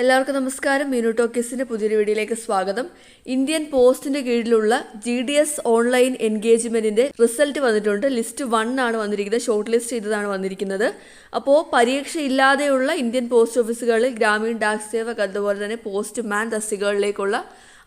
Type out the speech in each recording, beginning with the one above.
എല്ലാവർക്കും നമസ്കാരം. മീനു ടോക്കീസിന്റെ പുതിയൊരു വീഡിയോയിലേക്ക് സ്വാഗതം. ഇന്ത്യൻ പോസ്റ്റിന്റെ കീഴിലുള്ള ജി ഡി എസ് ഓൺലൈൻ എൻഗേജ്മെന്റിന്റെ റിസൾട്ട് വന്നിട്ടുണ്ട്. ലിസ്റ്റ് വൺ ആണ് വന്നിരിക്കുന്നത്. ഷോർട്ട് ലിസ്റ്റ് ചെയ്തതാണ് വന്നിരിക്കുന്നത്. അപ്പോൾ പരീക്ഷ ഇല്ലാതെയുള്ള ഇന്ത്യൻ പോസ്റ്റ് ഓഫീസുകളിൽ ഗ്രാമീൺ ഡാക് സേവക് അതുപോലെ തന്നെ പോസ്റ്റ് മാൻ തസ്തികകളിലേക്കുള്ള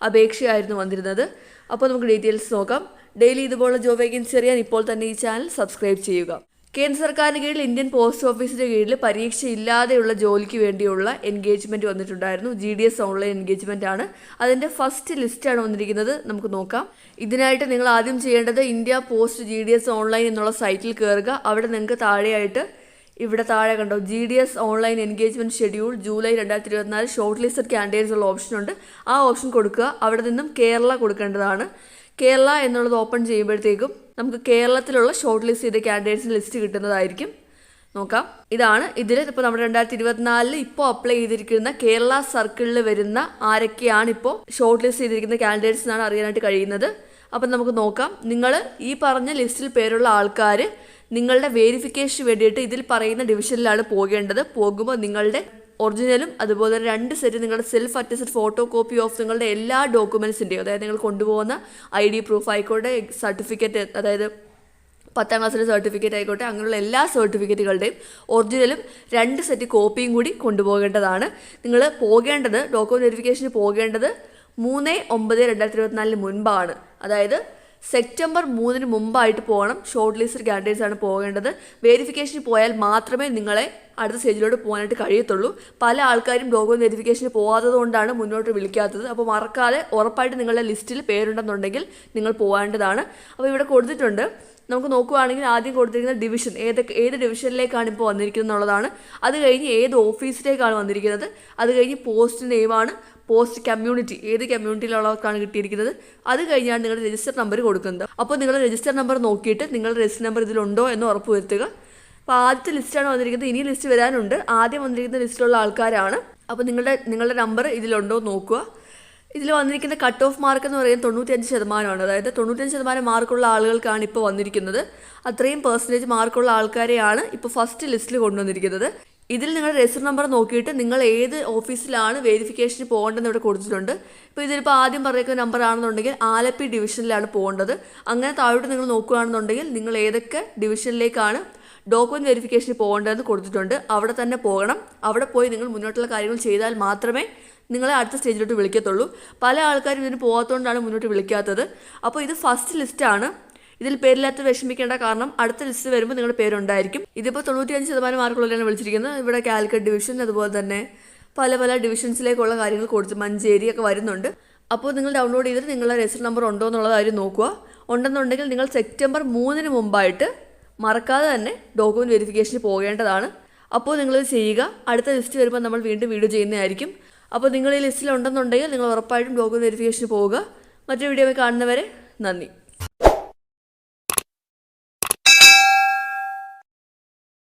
അപേക്ഷയായിരുന്നു വന്നിരുന്നത്. അപ്പോൾ നമുക്ക് ഡീറ്റെയിൽസ് നോക്കാം. ഡെയിലി ഇതുപോലുള്ള ജോബ് വേക്കൻസി അറിയാൻ ഇപ്പോൾ തന്നെ ഈ ചാനൽ സബ്സ്ക്രൈബ് ചെയ്യുക. കേന്ദ്ര സർക്കാരിന് കീഴിൽ ഇന്ത്യൻ പോസ്റ്റ് ഓഫീസിന്റെ കീഴിൽ പരീക്ഷ ഇല്ലാതെയുള്ള ജോലിക്ക് വേണ്ടിയുള്ള എൻഗേജ്മെന്റ് വന്നിട്ടുണ്ടായിരുന്നു. G D S online engagement ആണ്. അതിന്റെ ഫസ്റ്റ് ലിസ്റ്റാണ് വന്നിരിക്കുന്നത്. നമുക്ക് നോക്കാം. ഇതിനായിട്ട് നിങ്ങൾ ആദ്യം ചെയ്യേണ്ടത് India post G D S online എന്നുള്ള സൈറ്റിൽ കയറുക അവിടെ നിങ്ങൾക്ക് താഴെയായിട്ട് ഇവിടെ താഴെ കണ്ടോ G D S online engagement schedule July രണ്ടായിരത്തി ഇരുപത്തിനാല് ഷോർട്ട് ലിസ്റ്റഡ് കാൻഡിഡേറ്റ്സ് ഉള്ള ഓപ്ഷൻ ഉണ്ട്. ആ ഓപ്ഷൻ കൊടുക്കുക. അവിടെ നിന്നും കേരള കൊടുക്കേണ്ടതാണ്. കേരള എന്നുള്ളത് ഓപ്പൺ ചെയ്യുമ്പോഴത്തേക്കും നമുക്ക് കേരളത്തിലുള്ള ഷോർട്ട് ലിസ്റ്റ് ചെയ്ത കാൻഡിഡേറ്റ്സിന് ലിസ്റ്റ് കിട്ടുന്നതായിരിക്കും. നോക്കാം. ഇതാണ് ഇതിൽ ഇപ്പോൾ നമ്മുടെ രണ്ടായിരത്തി ഇരുപത്തിനാലിൽ ഇപ്പോൾ അപ്ലൈ ചെയ്തിരിക്കുന്ന കേരള സർക്കിളിൽ വരുന്ന ആരൊക്കെയാണ് ഇപ്പോൾ ഷോർട്ട് ലിസ്റ്റ് ചെയ്തിരിക്കുന്ന കാൻഡിഡേറ്റ്സ് എന്നാണ് അറിയാനായിട്ട് കഴിയുന്നത്. അപ്പം നമുക്ക് നോക്കാം. നിങ്ങൾ ഈ പറഞ്ഞ ലിസ്റ്റിൽ പേരുള്ള ആൾക്കാർ നിങ്ങളുടെ വേരിഫിക്കേഷന് വേണ്ടിയിട്ട് ഇതിൽ പറയുന്ന ഡിവിഷനിലാണ് പോകേണ്ടത്. പോകുമ്പോൾ നിങ്ങളുടെ ഒറിജിനലും അതുപോലെ തന്നെ രണ്ട് സെറ്റ് നിങ്ങളുടെ self attested photo copy of നിങ്ങളുടെ എല്ലാ ഡോക്യുമെൻസിന്റെയും അതായത് നിങ്ങൾ കൊണ്ടുപോകുന്ന ഐ ഡി പ്രൂഫ് ആയിക്കോട്ടെ സർട്ടിഫിക്കറ്റ് അതായത് പത്താം ക്ലാസ്സിലെ സർട്ടിഫിക്കറ്റ് ആയിക്കോട്ടെ അങ്ങനെയുള്ള എല്ലാ സർട്ടിഫിക്കറ്റുകളുടെയും ഒറിജിനലും രണ്ട് സെറ്റ് കോപ്പിയും കൂടി കൊണ്ടുപോകേണ്ടതാണ്. നിങ്ങൾ പോകേണ്ടത് ഡോക്യുമെന്റ് വെരിഫിക്കേഷന് പോകേണ്ടത് മൂന്ന് ഒമ്പത് രണ്ടായിരത്തി ഇരുപത്തിനാലിന് മുൻപാണ്. അതായത് സെപ്റ്റംബർ മൂന്നിന് മുമ്പായിട്ട് പോകണം. ഷോർട്ട് ലിസ്റ്റ് കാൻഡിഡേറ്റ്സ് ആണ് പോകേണ്ടത്. വെരിഫിക്കേഷന് പോയാൽ മാത്രമേ നിങ്ങളെ അടുത്ത സ്റ്റേജിലോട്ട് പോകാനായിട്ട് കഴിയത്തുള്ളൂ. പല ആൾക്കാരും ഡോക്യുമെന്റ് വെരിഫിക്കേഷന് പോകാത്തത് കൊണ്ടാണ് മുന്നോട്ട് വിളിക്കാത്തത്. അപ്പോൾ മറക്കാതെ ഉറപ്പായിട്ട് നിങ്ങളുടെ ലിസ്റ്റിൽ പേരുണ്ടെന്നുണ്ടെങ്കിൽ നിങ്ങൾ പോകേണ്ടതാണ്. അപ്പോൾ ഇവിടെ കൊടുത്തിട്ടുണ്ട്. നമുക്ക് നോക്കുകയാണെങ്കിൽ ആദ്യം കൊടുത്തിരിക്കുന്ന ഡിവിഷൻ ഏതൊക്കെ ഏത് ഡിവിഷനിലേക്കാണ് ഇപ്പോൾ വന്നിരിക്കുന്നത് എന്നുള്ളതാണ്. അത് കഴിഞ്ഞ് ഏത് ഓഫീസിലേക്കാണ് വന്നിരിക്കുന്നത്? അത് കഴിഞ്ഞ് പോസ്റ്റ് നെയിമാണ് പോസ്റ്റ് കമ്മ്യൂണിറ്റി ഏത് കമ്മ്യൂണിറ്റിയിലുള്ളവർക്കാണ് കിട്ടിയിരിക്കുന്നത്? അത് കഴിഞ്ഞാണ് നിങ്ങളുടെ രജിസ്റ്റർ നമ്പർ കൊടുക്കുന്നത്. അപ്പോൾ നിങ്ങളുടെ രജിസ്റ്റർ നമ്പർ നോക്കിയിട്ട് നിങ്ങളുടെ രജിസ്റ്റർ നമ്പർ ഇതിലുണ്ടോ എന്ന് ഉറപ്പ് വരുത്തുക അപ്പോൾ ആദ്യത്തെ ലിസ്റ്റാണ് വന്നിരിക്കുന്നത്. ഇനി ലിസ്റ്റ് വരാനുണ്ട്. ആദ്യം വന്നിരിക്കുന്ന ലിസ്റ്റിലുള്ള ആൾക്കാരാണ്. അപ്പോൾ നിങ്ങളുടെ നിങ്ങളുടെ നമ്പർ ഇതിലുണ്ടോ നോക്കുക. ഇതിൽ വന്നിരിക്കുന്ന കട്ട് ഓഫ് മാർക്ക് എന്ന് പറയുന്നത് തൊണ്ണൂറ്റഞ്ച് ശതമാനമാണ്. അതായത് തൊണ്ണൂറ്റഞ്ച് ശതമാനം മാർക്കുള്ള ആളുകൾക്കാണ് ഇപ്പോൾ വന്നിരിക്കുന്നത്. അത്രയും പെർസെന്റേജ് മാർക്കുള്ള ആൾക്കാരെയാണ് ഇപ്പോൾ ഫസ്റ്റ് ലിസ്റ്റിൽ കൊണ്ടുവന്നിരിക്കുന്നത്. ഇതിൽ നിങ്ങളുടെ രജിസ്റ്റർ നമ്പർ നോക്കിയിട്ട് നിങ്ങൾ ഏത് ഓഫീസിലാണ് വെരിഫിക്കേഷന് പോകേണ്ടതെന്ന് ഇവിടെ കൊടുത്തിട്ടുണ്ട്. ഇപ്പോൾ ഇതിലിപ്പോൾ ആദ്യം പറയുന്ന നമ്പർ ആണെന്നുണ്ടെങ്കിൽ ആലപ്പി ഡിവിഷനിലാണ് പോകേണ്ടത്. അങ്ങനെ താഴോട്ട് നിങ്ങൾ നോക്കുകയാണെന്നുണ്ടെങ്കിൽ നിങ്ങൾ ഏതൊക്കെ ഡിവിഷനിലേക്കാണ് ഡോക്യുമെന്റ് വെരിഫിക്കേഷന് പോകേണ്ടതെന്ന് കൊടുത്തിട്ടുണ്ട്. അവിടെ തന്നെ പോകണം. അവിടെ പോയി നിങ്ങൾ മുന്നോട്ടുള്ള കാര്യങ്ങൾ ചെയ്താൽ മാത്രമേ നിങ്ങളെ അടുത്ത സ്റ്റേജിലോട്ട് വിളിക്കത്തുള്ളൂ. പല ആൾക്കാരും ഇതിന് പോകാത്തതുകൊണ്ടാണ് മുന്നോട്ട് വിളിക്കാത്തത്. അപ്പോൾ ഇത് ഫസ്റ്റ് ലിസ്റ്റാണ് ഇതിൽ പേരില്ലാത്ത വിഷമിക്കേണ്ട കാരണം അടുത്ത ലിസ്റ്റ് വരുമ്പോൾ നിങ്ങളുടെ പേരുണ്ടായിരിക്കും. ഇതിപ്പോൾ തൊണ്ണൂറ്റിയഞ്ച് ശതമാനം മാർക്കുള്ളവരാണ് വിളിച്ചിരിക്കുന്നത്. ഇവിടെ കാലിക്കറ്റ് ഡിവിഷൻ അതുപോലെ തന്നെ പല പല ഡിവിഷൻസിലേക്കുള്ള കാര്യങ്ങൾ കൊടുത്ത് മഞ്ചേരി ഒക്കെ വരുന്നുണ്ട്. അപ്പോൾ നിങ്ങൾ ഡൗൺലോഡ് ചെയ്തിട്ട് നിങ്ങളുടെ രജിസ്റ്റർ നമ്പർ ഉണ്ടോ എന്നുള്ള കാര്യം നോക്കുക. ഉണ്ടെന്നുണ്ടെങ്കിൽ നിങ്ങൾ സെപ്റ്റംബർ മൂന്നിന് മുമ്പായിട്ട് മറക്കാതെ തന്നെ ഡോക്യുമെന്റ് വെരിഫിക്കേഷന് പോകേണ്ടതാണ്. അപ്പോൾ നിങ്ങളിത് ചെയ്യുക. അടുത്ത ലിസ്റ്റ് വരുമ്പോൾ നമ്മൾ വീണ്ടും വീഡിയോ ചെയ്യുന്നതായിരിക്കും. അപ്പോൾ നിങ്ങൾ ഈ ലിസ്റ്റിൽ ഉണ്ടെന്നുണ്ടെങ്കിൽ നിങ്ങൾ ഉറപ്പായിട്ടും ഡോക്യുമെന്റ് വെരിഫിക്കേഷന് പോവുക. മറ്റൊരു വീഡിയോ കാണുന്നവരെ നന്ദി.